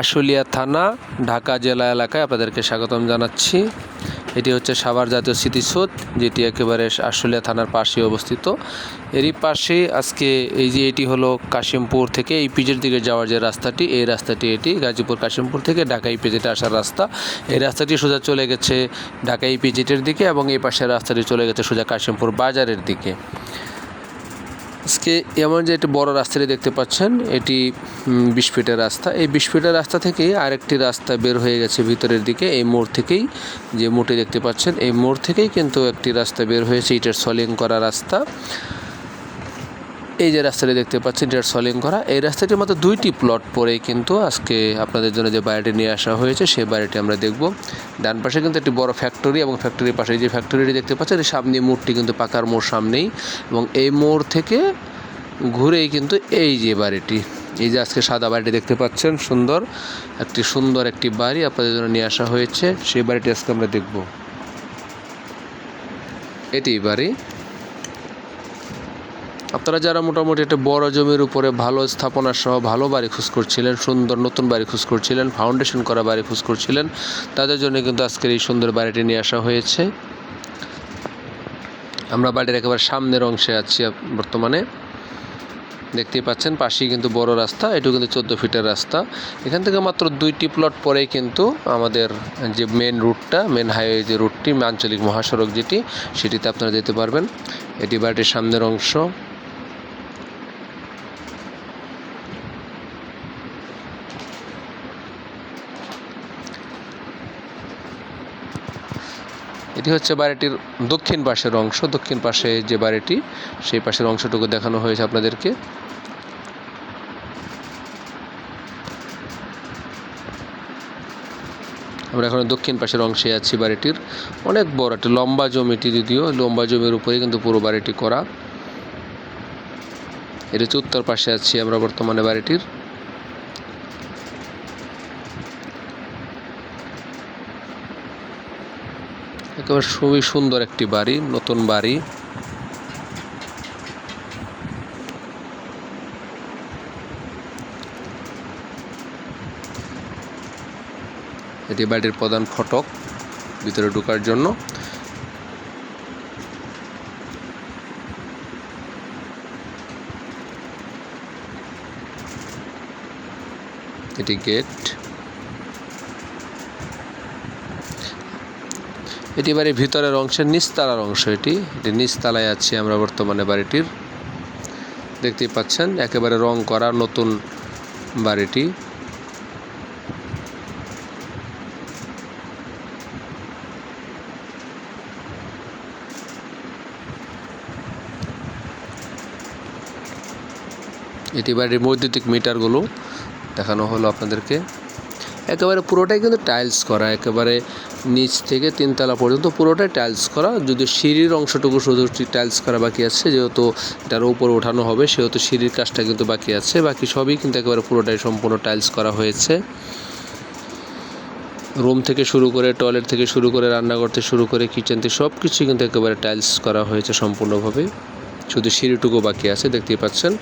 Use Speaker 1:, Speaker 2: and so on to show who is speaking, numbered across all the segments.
Speaker 1: আশুলিয়া থানা, ঢাকা জেলা এলাকায় আপনাদেরকে স্বাগতম জানাচ্ছি। এটি হচ্ছে সাভার জাতীয় স্মৃতিসৌধ, যেটি একেবারে আশুলিয়া থানার পাশে অবস্থিত। এরই পাশে আজকে এই যে এটি হলো কাশিমপুর থেকে এই পিজের দিকে যাওয়ার যে রাস্তাটি, এই রাস্তাটি এটি গাজীপুর কাশিমপুর থেকে ঢাকা ইপিজেটে আসার রাস্তা। এই রাস্তাটি সোজা চলে গেছে ঢাকা ইপিজেটের দিকে এবং এই পাশের রাস্তাটি চলে গেছে সোজা কাশিমপুর বাজারের দিকে। আজকে এমন যে একটি বড় রাস্তাটি দেখতে পাচ্ছেন, এটি বিশ ফিটের রাস্তা। এই বিশ ফিটের রাস্তা থেকেই আরেকটি রাস্তা বের হয়ে গেছে ভিতরের দিকে, এই মোড় থেকেই, যে মোড়টি দেখতে পাচ্ছেন। এই মোড় থেকেই কিন্তু একটি রাস্তা বের হয়েছে, ইটের সলিং করা রাস্তা। এই যে রাস্তাটি দেখতে পাচ্ছেন এটার সলিং করা। এই রাস্তাটির মতো দুইটি প্লট পরেই কিন্তু আজকে আপনাদের জন্য যে বাড়িটি নিয়ে আসা হয়েছে, সেই বাড়িটি আমরা দেখব। ডান পাশে কিন্তু একটি বড় ফ্যাক্টরি এবং ফ্যাক্টরির পাশে যে ফ্যাক্টরিটি দেখতে পাচ্ছেন, এর সামনে মোড়টি কিন্তু পাকার মোড় সামনেই এবং এই মোড় থেকে ঘুরেই কিন্তু এই যে বাড়িটি। এই যে আজকে সাদা বাড়িটি দেখতে পাচ্ছেন, সুন্দর। একটি সুন্দর একটি বাড়ি আপনাদের জন্য নিয়ে আসা হয়েছে, সেই বাড়িটি আজকে আমরা দেখব। এটি বাড়ি। আপনারা যারা মোটামুটি একটা বড় জমির উপরে ভালো স্থাপনা সহ ভালো বাড়ি খোঁজ করছিলেন, সুন্দর নতুন বাড়ি খোঁজ করছিলেন ফাউন্ডেশন করা বাড়ি খোঁজ করছিলেন, তাদের জন্য কিন্তু আজকের এই সুন্দর বাড়িটি নিয়ে আসা হয়েছে। আমরা বাড়ির একেবারে সামনের অংশে আছি বর্তমানে। দেখতেই পাচ্ছেন, পাশেই কিন্তু বড় রাস্তা এটু কিন্তু চোদ্দ ফিটের রাস্তা। এখান থেকে মাত্র দুইটি প্লট পরেই কিন্তু আমাদের যে মেন রুটটা মেন হাইওয়ে যে রুটটি আঞ্চলিক মহাসড়ক যেটি, সেটিতে আপনারা যেতে পারবেন। এটি বাড়িটির সামনের অংশ। এটি হচ্ছে বাড়িটির দক্ষিণ পাশের অংশ। দক্ষিণ পাশে যে বাড়িটি, সেই পাশের অংশটুকু দেখানো হয়েছে আপনাদেরকে। আমরা এখন দক্ষিণ পাশের অংশে আছি বাড়িটির। অনেক বড়, একটা লম্বা জমিটি যদিও, লম্বা জমির উপরে কিন্তু পুরো বাড়িটি করা। এটি হচ্ছে উত্তর পাশে আছি আমরা বর্তমানে বাড়িটির। একেবারে খুবই সুন্দর একটি বাড়ি, নতুন বাড়ি। এটি বাড়ির প্রধান ফটক ভিতরে ঢোকার জন্য। এটি গেট। এটি বাড়ির ভিতরের অংশের নিচতলার অংশ এটি। এটি নিচতলায় আছি আমরা বর্তমানে বাড়িটির। দেখতেই পাচ্ছেন, একেবারে রং করা নতুন বাড়িটি। এটি বাড়ির বৈদ্যুতিক মিটারগুলো দেখানো হলো আপনাদেরকে। একেবারে পুরোটাই কিন্তু টাইলস করা, একেবারে নিচ থেকে তিনতলা পর্যন্ত পুরোটাই টাইলস করা, যদি সিঁড়ির অংশটুকু শুধু টাইলস করা বাকি আছে, যেহেতু এটার উপরে ওঠানো হবে, সেহেতু সিঁড়ির কাজটা কিন্তু বাকি আছে, বাকি সবই কিন্তু একেবারে পুরোটাই সম্পূর্ণ টাইলস করা হয়েছে। রুম থেকে শুরু করে টয়লেট থেকে শুরু করে রান্নাঘর থেকে শুরু করে কিচেন থেকে সব কিছু কিন্তু একেবারে টাইলস করা হয়েছে সম্পূর্ণভাবে। শুধু সিঁড়িটুকু বাকি আছে, দেখতেই পাচ্ছেন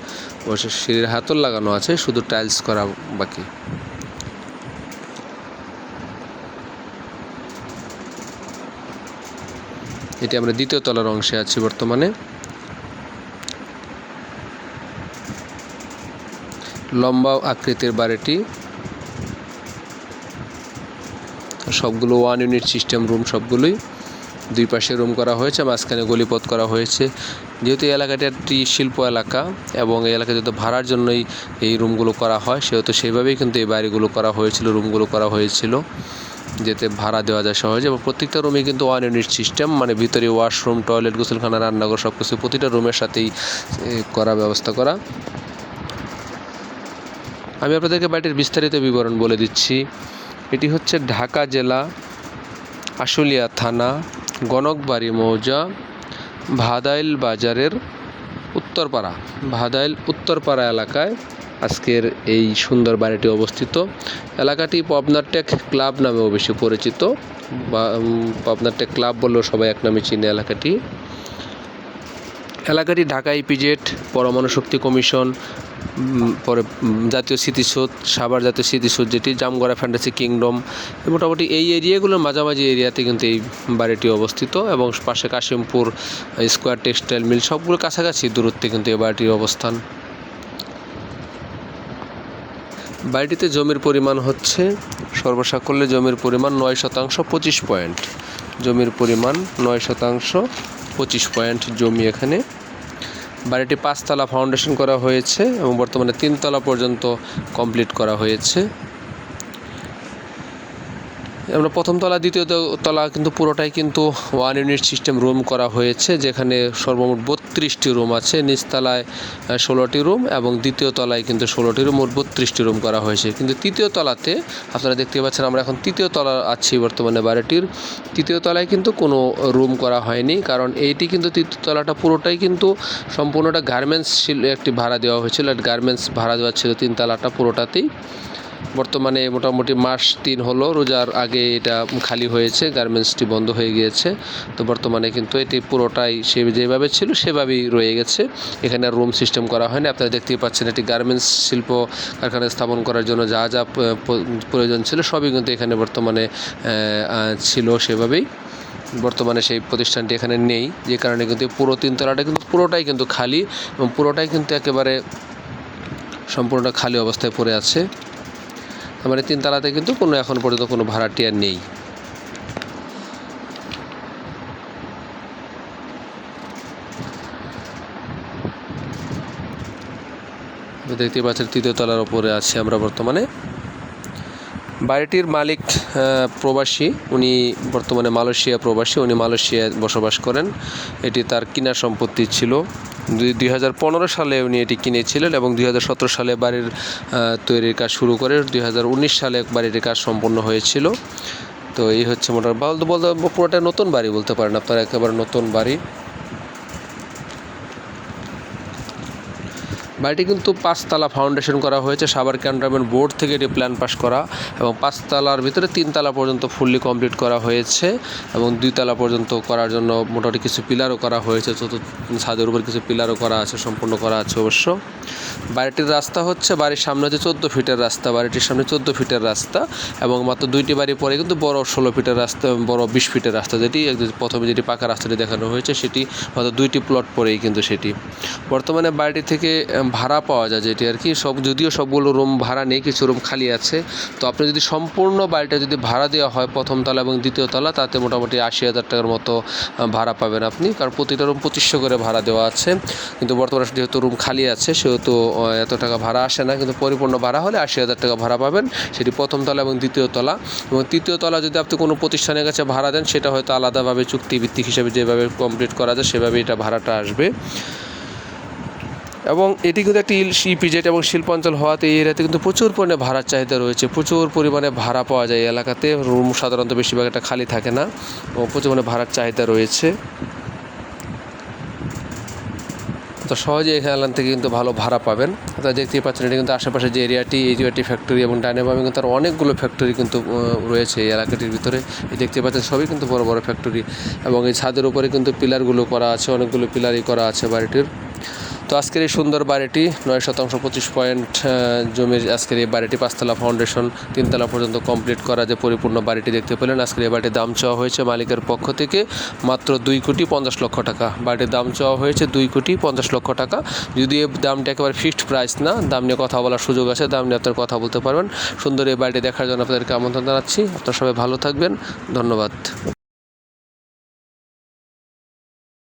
Speaker 1: অবশ্য সিঁড়ির হাতল লাগানো আছে, শুধু টাইলস করা বাকি। এটি আমরা দ্বিতীয় তলার অংশে আছি বর্তমানে। লম্বা আকৃতির বাড়িটি। সবগুলো ওয়ান ইউনিট সিস্টেম রুম সবগুলোই। দুই পাশে রুম করা হয়েছে, মাঝখানে গলিপথ করা হয়েছে। যেহেতু এই এলাকাটি একটি শিল্প এলাকা এবং এই এলাকায় যেহেতু ভাড়ার জন্যই এই রুমগুলো করা হয়, সেহেতু সেইভাবেই কিন্তু এই বাড়িগুলো করা হয়েছিল রুমগুলো করা হয়েছিল। যেতে ভাড়া দেওয়া যায় সহজে এবং প্রত্যেকটা রুমে কিন্তু ওয়ান ইউনিট সিস্টেম মানে ভিতরে ওয়াশরুম টয়লেট গোসলখানা, রান্নাঘর সব কিছু প্রতিটা রুমের সাথেই করা ব্যবস্থা করা। আমি আপনাদেরকে বাড়িটির বিস্তারিত বিবরণ বলে দিচ্ছি। এটি হচ্ছে ঢাকা জেলা, আশুলিয়া থানা, গণকবাড়ি মৌজা, ভাদাইল বাজারের উত্তরপাড়া। ভাদাইল উত্তরপাড়া এলাকায় আজকের এই সুন্দর বাড়িটি অবস্থিত। এলাকাটি পবনার টেক ক্লাব নামেও বেশি পরিচিত। বা পবনার টেক ক্লাব বললেও সবাই এক নামে চিনে এলাকাটি। এলাকাটি ঢাকা ইপিজেড, পরমাণু শক্তি কমিশন পরে জাতীয় স্মৃতিসৌধ, সাভার জাতীয় স্মৃতিসৌধ, যেটি জামগড়া ফ্যান্টাসি কিংডম। মোটামুটি এই এরিয়াগুলোর মাঝামাঝি এরিয়াতে কিন্তু এই বাড়িটি অবস্থিত এবং পাশে কাশিমপুর, স্কোয়ার টেক্সটাইল মিল সবগুলো কাছাকাছি দূরত্বে কিন্তু এই বাড়িটির অবস্থান। বাড়িটিতে জমির পরিমাণ হচ্ছে সর্বসাকল্যে জমির পরিমাণ নয় শতাংশ পঁচিশ পয়েন্ট। জমির পরিমাণ নয় শতাংশ পঁচিশ পয়েন্ট জমি এখানে। বাড়িটি পাঁচতলা ফাউন্ডেশন করা হয়েছে এবং বর্তমানে তিনতলা পর্যন্ত কমপ্লিট করা হয়েছে। আমরা প্রথম তলা, দ্বিতীয় তলা কিন্তু পুরোটাই কিন্তু ওয়ান ইউনিট সিস্টেম রুম করা হয়েছে, যেখানে সর্বমোট বত্রিশটি রুম আছে। নিচতলায় ষোলোটি রুম এবং দ্বিতীয় তলায় কিন্তু ষোলোটি রুম মোট বত্রিশটি রুম করা হয়েছে। কিন্তু তৃতীয় তলাতে আপনারা দেখতে পাচ্ছেন আমরা এখন তৃতীয় তলা আছি বর্তমানে বাড়িটির। তৃতীয় তলায় কিন্তু কোনো রুম করা হয়নি, কারণ এইটি কিন্তু তৃতীয় তলাটা পুরোটাই কিন্তু সম্পূর্ণটা গার্মেন্টস একটি ভাড়া দেওয়া হয়েছিল। গার্মেন্টস ভাড়া দেওয়া ছিল তিন তলাটা পুরোটাতেই। বর্তমানে মোটামুটি মাস তিন হলো, রোজার আগে এটা খালি হয়েছে, গার্মেন্টসটি বন্ধ হয়ে গিয়েছে। তো বর্তমানে কিন্তু এটি পুরোটাই সে যেভাবে ছিল সেভাবেই রয়ে গেছে। এখানে রুম সিস্টেম করা হয়নি। আপনারা দেখতেই পাচ্ছেন এটি গার্মেন্টস শিল্প কারখানা স্থাপন করার জন্য যা যা প্রয়োজন ছিল সবই কিন্তু এখানে বর্তমানে ছিল সেভাবেই। বর্তমানে সেই প্রতিষ্ঠানটি এখানে নেই। যে কারণে কিন্তু পুরো তিনতলাটা কিন্তু পুরোটাই কিন্তু খালি এবং পুরোটাই কিন্তু একেবারে সম্পূর্ণটা খালি অবস্থায় পড়ে আছে। মানে তিনতলাতে কিন্তু কোনো এখন পর্যন্ত কোনো ভাড়াটিয়া নেই। দেখতে পাচ্ছেন তৃতীয় তলার ওপরে আছি আমরা বর্তমানে। বাড়িটির মালিক প্রবাসী। উনি বর্তমানে মালয়েশিয়া প্রবাসী, উনি মালয়েশিয়ায় বসবাস করেন। এটি তার কিনা সম্পত্তি ছিল। দুই হাজার পনেরো সালে উনি এটি কিনেছিলেন এবং দুই হাজার সতেরো সালে বাড়ির তৈরির কাজ শুরু করে। দুই হাজার উনিশ সালে বাড়িটির কাজ সম্পন্ন হয়েছিল। তো এই হচ্ছে মোটামুটি, বলতে বলতে পুরোটা নতুন বাড়ি বলতে পারেন। আপনার একেবারে নতুন বাড়ি। বাড়িটি কিন্তু পাঁচতলা ফাউন্ডেশন করা হয়েছে। সাভার ক্যান্টনমেন্ট বোর্ড থেকে এটি প্ল্যান পাস করা এবং পাঁচতলার ভিতরে তিনতলা পর্যন্ত ফুললি কমপ্লিট করা হয়েছে এবং দুইতলা পর্যন্ত করার জন্য মোটামুটি কিছু পিলারও করা হয়েছে। চতুর্থ ছাদের উপর কিছু পিলারও করা আছে, সম্পূর্ণ করা আছে অবশ্য। বাড়িটির রাস্তা হচ্ছে বাড়ির সামনে হচ্ছে চোদ্দ ফিটের রাস্তা। বাড়িটির সামনে চোদ্দ ফিটের রাস্তা এবং মাত্র দুইটি বাড়ি পরে কিন্তু বড় ষোলো ফিটের রাস্তা বড় বিশ ফিটের রাস্তা যেটি প্রথমে যেটি পাকা রাস্তাটি দেখানো হয়েছে সেটি মাত্র দুইটি প্লট পরেই কিন্তু সেটি। বর্তমানে বাড়িটি থেকে ভাড়া পাওয়া যায় যেটি আর কি। সব যদিও সবগুলো রুম ভাড়া নেই, কিছু রুম খালি আছে। তো আপনি যদি সম্পূর্ণ বাড়িটা যদি ভাড়া দেওয়া হয় প্রথম তলা এবং দ্বিতীয় তলা, তাতে মোটামুটি আশি হাজার টাকার মতো ভাড়া পাবেন আপনি। কারণ প্রতিটা রুম পঁচিশশো করে ভাড়া দেওয়া আছে। কিন্তু বর্তমানে যেহেতু রুম খালি আছে, সেহেতু এত টাকা ভাড়া আসে না। কিন্তু পরিপূর্ণ ভাড়া হলে আশি হাজার টাকা ভাড়া পাবেন। সেটি প্রথম তলা এবং দ্বিতীয় তলা। এবং তৃতীয় তলা যদি আপনি কোনো প্রতিষ্ঠানের কাছে ভাড়া দেন, সেটা হয়তো আলাদাভাবে চুক্তিভিত্তিক হিসেবে যেভাবে কমপ্লিট করা যায় সেভাবে এটা ভাড়াটা আসবে। এবং এটি কিন্তু একটি ইপিজেড এবং শিল্পাঞ্চল হওয়াতে এই এরিয়াতে কিন্তু প্রচুর পরিমাণে ভাড়ার চাহিদা রয়েছে। প্রচুর পরিমাণে ভাড়া পাওয়া যায় এই এলাকাতে। রুম সাধারণত বেশিরভাগ একটা খালি থাকে না এবং প্রচুর পরিমাণে ভাড়ার চাহিদা রয়েছে। তো সহজে এখান থেকে কিন্তু ভালো ভাড়া পাবেন। আপনারা দেখতেই পাচ্ছেন এটা কিন্তু আশেপাশে যে এরিয়াটি, এই একটি ফ্যাক্টরি এবং ডাইনে বামে কিন্তু তার অনেকগুলো ফ্যাক্টরি কিন্তু রয়েছে এই এলাকাটির ভিতরে। এই দেখতে পাচ্ছেন সবই কিন্তু বড় বড় ফ্যাক্টরি এবং এই ছাদের উপরে কিন্তু পিলারগুলো করা আছে, অনেকগুলো পিলারই করা আছে বাড়িটির। তো আজকের এই সুন্দর বাড়িটি নয় শতাংশ পঁচিশ পয়েন্ট জমির আজকের এই বাড়িটি পাঁচতলা ফাউন্ডেশন তিনতলা পর্যন্ত কমপ্লিট করা যে পরিপূর্ণ বাড়িটি দেখতে পেলেন। আজকের এই বাড়িটির দাম চাওয়া হয়েছে মালিকের পক্ষ থেকে মাত্র দুই কোটি পঞ্চাশ লক্ষ টাকা। বাড়িটির দাম চাওয়া হয়েছে দুই কোটি পঞ্চাশ লক্ষ টাকা। যদি এই দামটা একেবারে ফিক্সড প্রাইস না, দাম নিয়ে কথা বলার সুযোগ আছে, দাম নিয়ে আপনার কথা বলতে পারবেন। সুন্দর এই বাড়িটি দেখার জন্য আপনাদেরকে আমন্ত্রণ জানাচ্ছি। আপনারা সবাই ভালো থাকবেন। ধন্যবাদ।